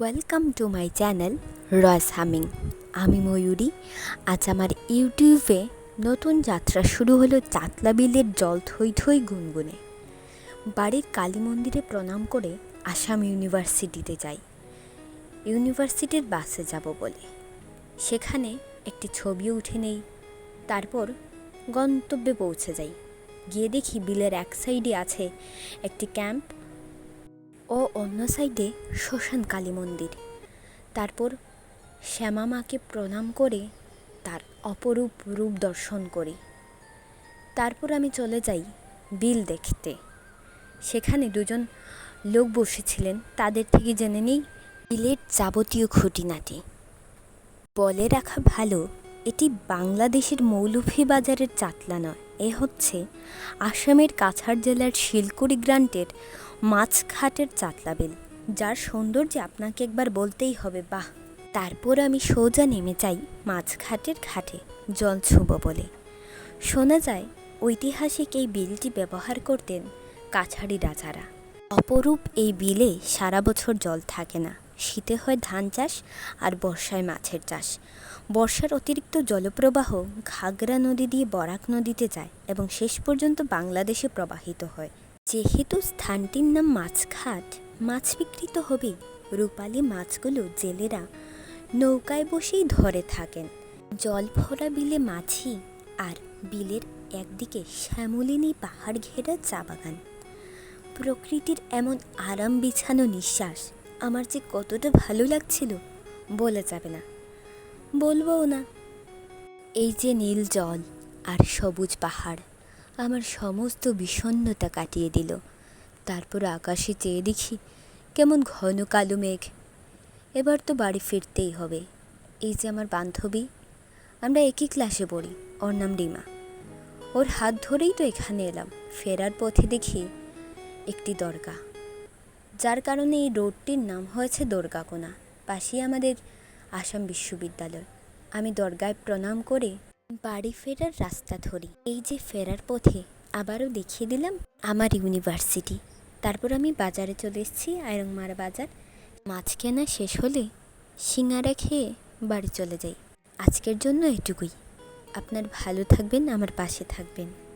Welcome to my channel রস হামিং আমি ময়ূরী। আজ আমার ইউটিউবে নতুন যাত্রা শুরু হলো চাতলা বিলের জল থই থই গুনগুনে। বাড়ির কালী মন্দিরে প্রণাম করে আসাম ইউনিভার্সিটিতে যাই। ইউনিভার্সিটির বাসে যাব বলে। সেখানে একটি ছবিও উঠে নেই। তারপর গন্তব্যে পৌঁছে যাই। গিয়ে দেখি বিলের এক সাইডে আছে একটি ক্যাম্প ও অন্য সাইডে শ্মশান কালী মন্দির। তারপর শ্যামা মাকে প্রণাম করে তার অপরূপ রূপ দর্শন করি। তারপর আমি চলে যাই বিল দেখতে। সেখানে দুজন লোক বসেছিলেন। তাদের থেকে জেনে নিই বিলের যাবতীয় খুঁটিনাটি। বলে রাখা ভালো, এটি বাংলাদেশের মৌলভীবাজারের চাতলা নয়। এ হচ্ছে আসামের কাছাড় জেলার শিলকুড়ি গ্রান্টের মাছঘাটের চাতলা বিল। যার সৌন্দর্যে আপনাকে একবার বলতেই হবে, বাহ! তারপর আমি সোজা নেমে যাই মাছঘাটের ঘাটে, জল ছুঁব বলে। শোনা যায়, ঐতিহাসিক এই বিলটি ব্যবহার করতেন কাছাড়ি রাজারা। অপরূপ এই বিলে সারা বছর জল থাকে না। শীতে হয় ধান চাষ আর বর্ষায় মাছের চাষ। বর্ষার অতিরিক্ত জলপ্রবাহ ঘাগরা নদী দিয়ে বরাক নদীতে যায় এবং শেষ পর্যন্ত বাংলাদেশে প্রবাহিত হয়। যেহেতু স্থানটির নাম মাছঘাট, মাছ বিক্রি তো হবেই রূপালী মাছগুলো জেলেরা নৌকায় বসেই ধরে থাকেন। জল ভরা বিলে মাছি আর বিলের একদিকে শ্যামলিনী পাহাড় ঘেরা চা বাগান। প্রকৃতির এমন আরাম বিছানো নিঃশ্বাস আমার যে কতটা ভালো লাগছিল বলা যাবে না। বলবও না। এই যে নীল জল আর সবুজ পাহাড় আমার সমস্ত বিষণ্ণতা কাটিয়ে দিল। তারপর আকাশে চেয়ে দেখি, কেমন ঘন কালো মেঘ। এবার তো বাড়ি ফিরতেই হবে। এই যে আমার বান্ধবী, আমরা একই ক্লাসে পড়ি, ওর নাম রিমা ওর হাত ধরেই তো এখানে এলাম। ফেরার পথে দেখি একটি দরগা। যার কারণে এই রোডটির নাম হয়েছে দুর্গাকোনা। পাশেই আমাদের আসাম বিশ্ববিদ্যালয়। আমি দরগায় প্রণাম করে বাড়ি ফেরার রাস্তা ধরি। এই যে ফেরার পথে, আবারও দেখিয়ে দিলাম আমার ইউনিভার্সিটি। তারপর আমি বাজারে চলে এসেছি আয়রংমারা বাজার। মাছ কেনা শেষ হলে সিঙ্গারা খেয়ে বাড়ি চলে যাই। আজকের জন্য এটুকুই। আপনার ভালো থাকবেন, আমার পাশে থাকবেন।